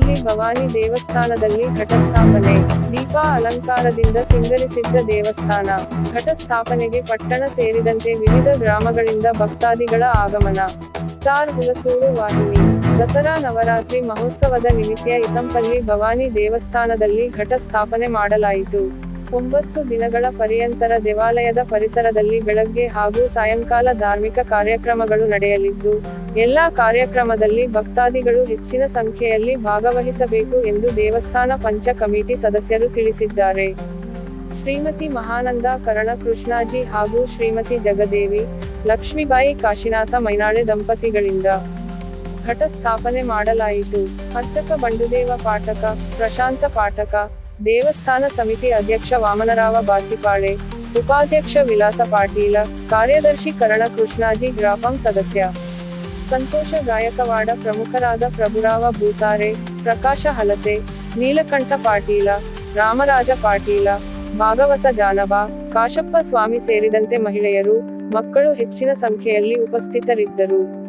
ಭವಾನಿ ದೇವಸ್ಥಾನದಲ್ಲಿ ಘಟಸ್ಥಾಪನೆ, ದೀಪ ಅಲಂಕಾರದಿಂದ ಸಿಂಗರಿಸಿದ್ದ ದೇವಸ್ಥಾನ, ಘಟಸ್ಥಾಪನೆಗೆ ಪಟ್ಟಣ ಸೇರಿದಂತೆ ವಿವಿಧ ಗ್ರಾಮಗಳಿಂದ ಭಕ್ತಾದಿಗಳ ಆಗಮನ. ಸ್ಟಾರ್ ಹುಲಸೂರು ವಾಹಿನಿ, ದಸರಾ ನವರಾತ್ರಿ ಮಹೋತ್ಸವದ ನಿಮಿತ್ತ ಇಸಂಪಲ್ಲಿ ಭವಾನಿ ದೇವಸ್ಥಾನದಲ್ಲಿ ಘಟಸ್ಥಾಪನೆ ಮಾಡಲಾಯಿತು. ಒಂಬತ್ತು ದಿನಗಳ ಪರ್ಯಂತರ ದೇವಾಲಯದ ಪರಿಸರದಲ್ಲಿ ಬೆಳಗ್ಗೆ ಹಾಗೂ ಸಾಯಂಕಾಲ ಧಾರ್ಮಿಕ ಕಾರ್ಯಕ್ರಮಗಳು ನಡೆಯಲಿದ್ದು ಎಲ್ಲಾ ಕಾರ್ಯಕ್ರಮದಲ್ಲಿ ಭಕ್ತಾದಿಗಳು ಹೆಚ್ಚಿನ ಸಂಖ್ಯೆಯಲ್ಲಿ ಭಾಗವಹಿಸಬೇಕು ಎಂದು ದೇವಸ್ಥಾನ ಪಂಚ ಕಮಿಟಿ ಸದಸ್ಯರು ತಿಳಿಸಿದ್ದಾರೆ. ಶ್ರೀಮತಿ ಮಹಾನಂದ ಕರಣ ಕೃಷ್ಣಾಜಿ ಹಾಗೂ ಶ್ರೀಮತಿ ಜಗದೇವಿ, ಲಕ್ಷ್ಮೀಬಾಯಿ ಕಾಶಿನಾಥ ಮೈನಾಳೆ ದಂಪತಿಗಳಿಂದ ಘಟ ಸ್ಥಾಪನೆ ಮಾಡಲಾಯಿತು. ಅರ್ಚಕ ಬಂಡುದೇವ ಪಾಠಕ, ಪ್ರಶಾಂತ ಪಾಠಕ, ದೇವಸ್ಥಾನ ಸಮಿತಿ ಅಧ್ಯಕ್ಷ ವಾಮನರಾವ ಬಾಚಿಪಾಳೆ, ಉಪಾಧ್ಯಕ್ಷ ವಿಲಾಸ ಪಾಟೀಲ, ಕಾರ್ಯದರ್ಶಿ ಕರಣ ಕೃಷ್ಣಾಜಿ ಗ್ರಾಪಂ ಸದಸ್ಯ. ಸಂತೋಷ ಗಾಯಕವಾಡ ಪ್ರಮುಖರಾದ ಪ್ರಭುರಾವ ಭೂಸಾರೆ, ಪ್ರಕಾಶ ಹಲಸೆ, ನೀಲಕಂಠ ಪಾಟೀಲ, ರಾಮರಾಜ ಪಾಟೀಲ, ಭಾಗವತ ಜಾನಬ ಕಾಶಪ್ಪ ಸ್ವಾಮಿ ಸೇರಿದಂತೆ ಮಹಿಳೆಯರು, ಮಕ್ಕಳು ಹೆಚ್ಚಿನ ಸಂಖ್ಯೆಯಲ್ಲಿ ಉಪಸ್ಥಿತರಿದ್ದರು.